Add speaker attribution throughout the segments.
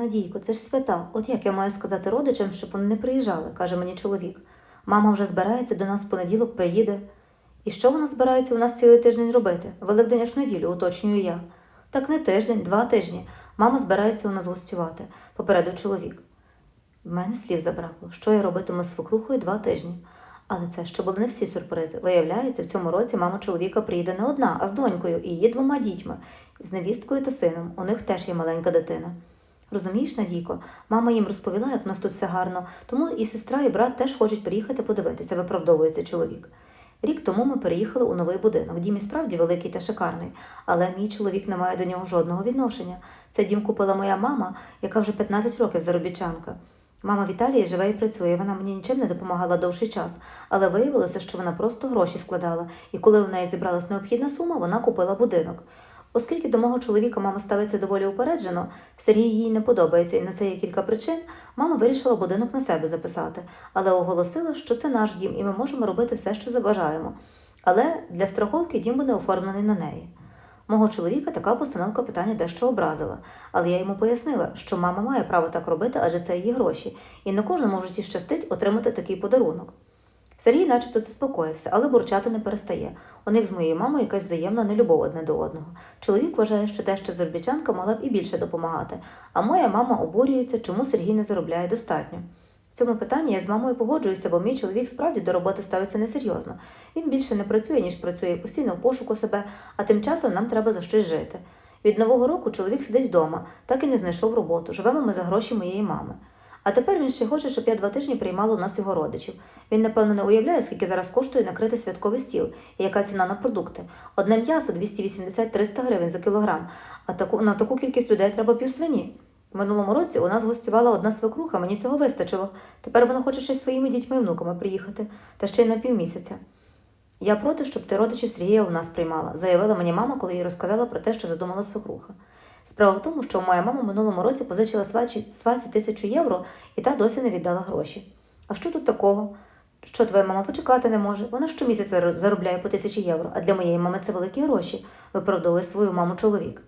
Speaker 1: Надійко, це ж свята. От як я маю сказати родичам, щоб вони не приїжджали, каже мені чоловік. Мама вже збирається до нас в понеділок приїде. І що вона збирається у нас цілий тиждень робити? Великдень аж неділю, уточнюю я. Так не тиждень, два тижні. Мама збирається у нас гостювати, попередив чоловік. В мене слів забракло, що я робитиму з свекрухою два тижні. Але це ще були не всі сюрпризи. Виявляється, в цьому році мама чоловіка приїде не одна, а з донькою і її двома дітьми, з невісткою та сином. У них теж є маленька дитина. Розумієш, Надійко, мама їм розповіла, як в нас тут все гарно, тому і сестра, і брат теж хочуть приїхати подивитися, виправдовується чоловік. Рік тому ми переїхали у новий будинок. Дім і справді великий та шикарний, але мій чоловік не має до нього жодного відношення. Цей дім купила моя мама, яка вже 15 років заробітчанка. Мама в Італії живе і працює, вона мені нічим не допомагала довший час, але виявилося, що вона просто гроші складала, і коли у неї зібралась необхідна сума, вона купила будинок. Оскільки до мого чоловіка мама ставиться доволі упереджено, Сергій їй не подобається, і на це є кілька причин, мама вирішила будинок на себе записати, але оголосила, що це наш дім, і ми можемо робити все, що забажаємо. Але для страховки дім буде оформлений на неї. Мого чоловіка така постановка питання дещо образила, але я йому пояснила, що мама має право так робити, адже це її гроші, і не кожному в житті щастить отримати такий подарунок. Сергій начебто заспокоївся, але бурчати не перестає. У них з моєю мамою якась взаємна нелюбов одне до одного. Чоловік вважає, що теща заробітчанка могла б і більше допомагати, а моя мама обурюється, чому Сергій не заробляє достатньо. В цьому питанні я з мамою погоджуюся, бо мій чоловік справді до роботи ставиться несерйозно. Він більше не працює, ніж працює постійно в пошуку себе, а тим часом нам треба за щось жити. Від нового року чоловік сидить вдома, так і не знайшов роботу. Живемо ми за гроші моєї мами. А тепер він ще хоче, щоб я два тижні приймала у нас його родичів. Він, напевно, не уявляє, скільки зараз коштує накрити святковий стіл і яка ціна на продукти. Одне м'ясо 280-300 гривень за кілограм, а таку, на таку кількість людей треба півсвині. В минулому році у нас гостювала одна свекруха, мені цього вистачило. Тепер вона хоче ще своїми дітьми і внуками приїхати, та ще й на півмісяця. Я проти, щоб ти родичів Сергія у нас приймала, заявила мені мама, коли їй розказала про те, що задумала свекруха. Справа в тому, що моя мама минулому році позичила сваці тисячу євро, і та досі не віддала гроші. А що тут такого? Що твоя мама почекати не може? Вона щомісяця заробляє по тисячі євро, а для моєї мами це великі гроші, виправдовує свою маму чоловік.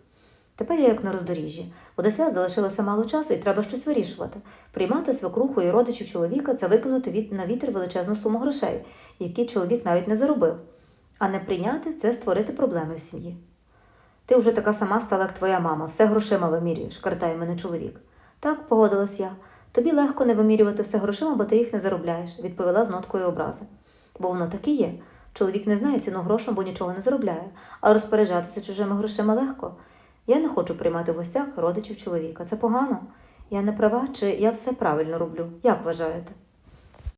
Speaker 1: Тепер я як на роздоріжжі. Бо до свят залишилося мало часу і треба щось вирішувати. Приймати свекруху і родичів чоловіка це викинути від, на вітер величезну суму грошей, які чоловік навіть не заробив. А не прийняти це створити проблеми в сім'ї. Ти вже така сама стала, як твоя мама, все грошима вимірюєш, картає мене чоловік. Так, погодилась я. Тобі легко не вимірювати все грошима, бо ти їх не заробляєш, відповіла з ноткою образи. Бо воно так і є. Чоловік не знає ціну грошам, бо нічого не заробляє, а розпоряджатися чужими грошима легко. Я не хочу приймати в гостях родичів чоловіка. Це погано. Я не права, чи я все правильно роблю? Як вважаєте?